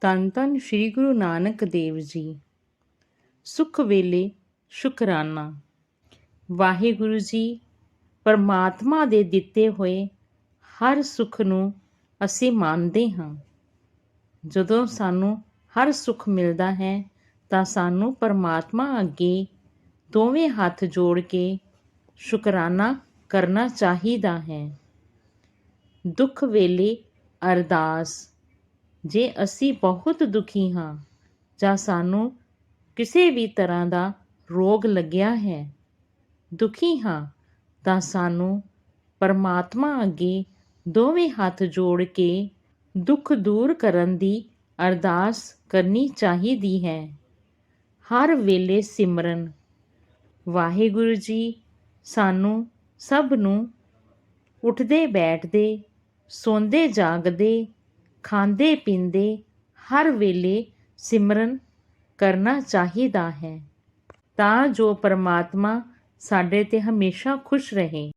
ਧੰਨ ਧੰਨ ਸ੍ਰੀ ਗੁਰੂ ਨਾਨਕ ਦੇਵ ਜੀ। ਸੁਖ ਵੇਲੇ ਸ਼ੁਕਰਾਨਾ। ਵਾਹਿਗੁਰੂ ਜੀ, ਪਰਮਾਤਮਾ ਦੇ ਦਿੱਤੇ ਹੋਏ ਹਰ ਸੁੱਖ ਨੂੰ ਅਸੀਂ ਮੰਨਦੇ ਹਾਂ। ਜਦੋਂ ਸਾਨੂੰ ਹਰ ਸੁੱਖ ਮਿਲਦਾ ਹੈ, ਤਾਂ ਸਾਨੂੰ ਪਰਮਾਤਮਾ ਅੱਗੇ ਦੋਵੇਂ ਹੱਥ ਜੋੜ ਕੇ ਸ਼ੁਕਰਾਨਾ ਕਰਨਾ ਚਾਹੀਦਾ ਹੈ। ਦੁੱਖ ਵੇਲੇ ਅਰਦਾਸ। ਜੇ ਅਸੀਂ ਬਹੁਤ ਦੁਖੀ ਹਾਂ ਜਾਂ ਸਾਨੂੰ ਕਿਸੇ ਵੀ ਤਰ੍ਹਾਂ ਦਾ ਰੋਗ ਲੱਗਿਆ ਹੈ, ਦੁਖੀ ਹਾਂ, ਤਾਂ ਸਾਨੂੰ ਪਰਮਾਤਮਾ ਅੱਗੇ ਦੋਵੇਂ ਹੱਥ ਜੋੜ ਕੇ ਦੁੱਖ ਦੂਰ ਕਰਨ ਦੀ ਅਰਦਾਸ ਕਰਨੀ ਚਾਹੀਦੀ ਹੈ। ਹਰ ਵੇਲੇ ਸਿਮਰਨ। ਵਾਹਿਗੁਰੂ ਜੀ, ਸਾਨੂੰ ਸਭ ਨੂੰ ਉੱਠਦੇ ਬੈਠਦੇ ਸੌਂਦੇ ਜਾਗਦੇ ਖਾਂਦੇ ਪੀਂਦੇ ਹਰ ਵੇਲੇ ਸਿਮਰਨ ਕਰਨਾ ਚਾਹੀਦਾ ਹੈ, ਤਾਂ ਜੋ ਪਰਮਾਤਮਾ ਸਾਡੇ ਤੇ ਹਮੇਸ਼ਾ ਖੁਸ਼ ਰਹੇ।